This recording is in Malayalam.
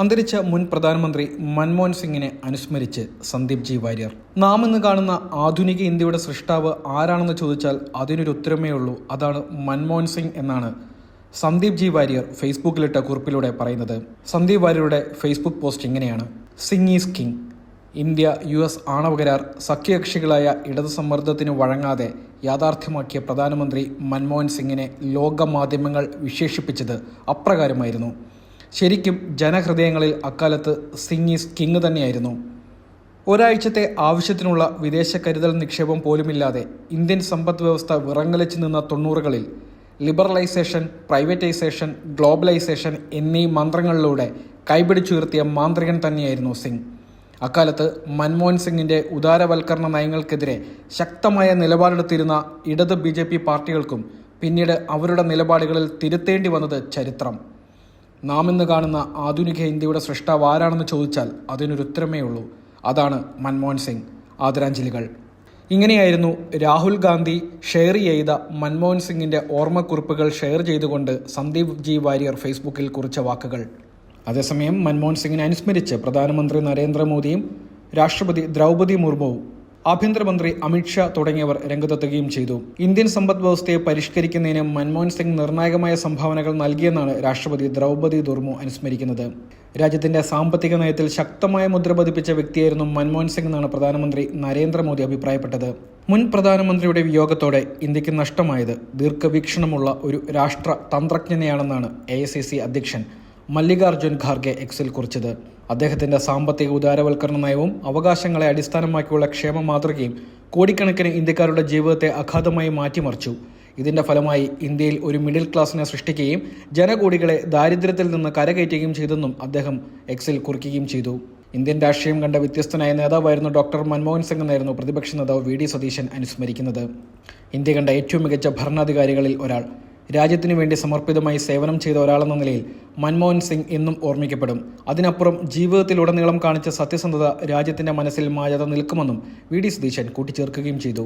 അന്തരിച്ച മുൻ പ്രധാനമന്ത്രി മൻമോഹൻ സിംഗിനെ അനുസ്മരിച്ച് സന്ദീപ് ജി വാര്യർ. നാം ഇന്ന് കാണുന്ന ആധുനിക ഇന്ത്യയുടെ സൃഷ്ടാവ് ആരാണെന്ന് ചോദിച്ചാൽ അതിനൊരു ഉത്തരമേ ഉള്ളൂ. അതാണ് മൻമോഹൻ സിംഗ് എന്നാണ് സന്ദീപ് ജി വാര്യർ ഫേസ്ബുക്കിലിട്ട കുറിപ്പിലൂടെ പറയുന്നത്. സന്ദീപ് വാര്യരുടെ ഫേസ്ബുക്ക് പോസ്റ്റ് ഇങ്ങനെയാണ്. Singh is king. India U S ആണവ കരാർ സഖ്യകക്ഷികളായ ഇടത് സമ്മർദ്ദത്തിന് വഴങ്ങാതെ യാഥാർത്ഥ്യമാക്കിയ പ്രധാനമന്ത്രി മൻമോഹൻ സിംഗിനെ ലോകമാധ്യമങ്ങൾ വിശേഷിപ്പിച്ചത് അപ്രകാരമായിരുന്നു. ശരിക്കും ജനഹൃദയങ്ങളിൽ അക്കാലത്ത് സിംഗ് ഈസ് കിങ് തന്നെയായിരുന്നു. ഒരാഴ്ചത്തെ ആവശ്യത്തിനുള്ള വിദേശ കരുതൽ നിക്ഷേപം പോലുമില്ലാതെ ഇന്ത്യൻ സമ്പദ് വ്യവസ്ഥ വിറങ്ങലിച്ചു നിന്ന തൊണ്ണൂറുകളിൽ ലിബറലൈസേഷൻ പ്രൈവറ്റൈസേഷൻ ഗ്ലോബലൈസേഷൻ എന്നീ മന്ത്രങ്ങളിലൂടെ കൈപിടിച്ചുയർത്തിയ മാന്ത്രികൻ തന്നെയായിരുന്നു സിംഗ്. അക്കാലത്ത് മൻമോഹൻ സിംഗിന്റെ ഉദാരവൽക്കരണ നയങ്ങൾക്കെതിരെ ശക്തമായ നിലപാടെടുത്തിരുന്ന ഇടത് ബി പാർട്ടികൾക്കും പിന്നീട് അവരുടെ നിലപാടുകളിൽ തിരുത്തേണ്ടി വന്നത് ചരിത്രം. നാം ഇന്ന് കാണുന്ന ആധുനിക ഇന്ത്യയുടെ സൃഷ്ടാവ് ആരാണെന്ന് ചോദിച്ചാൽ അതിനൊരു ഉത്തരമേ ഉള്ളൂ. അതാണ് മൻമോഹൻ സിംഗ്. ആദരാഞ്ജലികൾ. ഇങ്ങനെയായിരുന്നു രാഹുൽ ഗാന്ധി ഷെയർ ചെയ്ത മൻമോഹൻ സിംഗിന്റെ ഓർമ്മക്കുറിപ്പുകൾ ഷെയർ ചെയ്തുകൊണ്ട് സന്ദീപ് ജി വാര്യർ ഫേസ്ബുക്കിൽ കുറിച്ച വാക്കുകൾ. അതേസമയം മൻമോഹൻ സിംഗിനെ അനുസ്മരിച്ച് പ്രധാനമന്ത്രി നരേന്ദ്രമോദിയും രാഷ്ട്രപതി ദ്രൗപദി മുർമുവും ആഭ്യന്തരമന്ത്രി അമിത്ഷാ തുടങ്ങിയവർ രംഗത്തെത്തുകയും ചെയ്തു. ഇന്ത്യൻ സമ്പദ് വ്യവസ്ഥയെ പരിഷ്കരിക്കുന്നതിന് മൻമോഹൻ സിംഗ് നിർണായകമായ സംഭാവനകൾ നൽകിയെന്നാണ് രാഷ്ട്രപതി ദ്രൗപദി മുർമു അനുസ്മരിക്കുന്നത്. രാജ്യത്തിന്റെ സാമ്പത്തിക നയത്തിൽ ശക്തമായ മുദ്ര പതിപ്പിച്ച വ്യക്തിയായിരുന്നു മൻമോഹൻ സിംഗ് എന്നാണ് പ്രധാനമന്ത്രി നരേന്ദ്രമോദി അഭിപ്രായപ്പെട്ടത്. മുൻ പ്രധാനമന്ത്രിയുടെ വിയോഗത്തോടെ ഇന്ത്യയ്ക്ക് നഷ്ടമായത് ദീർഘവീക്ഷണമുള്ള ഒരു രാഷ്ട്ര തന്ത്രജ്ഞനെയാണെന്നാണ് എ അധ്യക്ഷൻ മല്ലികാർജുൻ ഖാർഗെ എക്സിൽ കുറിച്ചത്. അദ്ദേഹത്തിന്റെ സാമ്പത്തിക ഉദാരവൽക്കരണ നയവും അവകാശങ്ങളെ അടിസ്ഥാനമാക്കിയുള്ള ക്ഷേമ മാതൃകയും കോടിക്കണക്കിന് ഇന്ത്യക്കാരുടെ ജീവിതത്തെ അഗാധമായി മാറ്റിമറിച്ചു. ഇതിന്റെ ഫലമായി ഇന്ത്യയിൽ ഒരു മിഡിൽ ക്ലാസിനെ സൃഷ്ടിക്കുകയും ജനകൂടികളെ ദാരിദ്ര്യത്തിൽ നിന്ന് കരകയറ്റുകയും ചെയ്തെന്നും അദ്ദേഹം എക്സിൽ കുറിക്കുകയും ചെയ്തു. ഇന്ത്യൻ രാഷ്ട്രീയം കണ്ട വ്യത്യസ്തനായ നേതാവായിരുന്നു ഡോക്ടർ മൻമോഹൻ സിംഗ് എന്നായിരുന്നു പ്രതിപക്ഷ നേതാവ് വി ഡി സതീശൻ അനുസ്മരിക്കുന്നത്. ഇന്ത്യ കണ്ട ഏറ്റവും മികച്ച ഭരണാധികാരികളിൽ ഒരാൾ. രാജ്യത്തിനു വേണ്ടി സമർപ്പിതമായി സേവനം ചെയ്ത ഒരാളെന്ന നിലയിൽ മൻമോഹൻ സിംഗ് എന്നും ഓർമ്മിക്കപ്പെടും. അതിനപ്പുറം ജീവിതത്തിലുടനീളം കാണിച്ച സത്യസന്ധത രാജ്യത്തിന്റെ മനസ്സിൽ മായാതെ നിൽക്കുമെന്നും വി ഡി സതീശൻ കൂട്ടിച്ചേർക്കുകയും ചെയ്തു.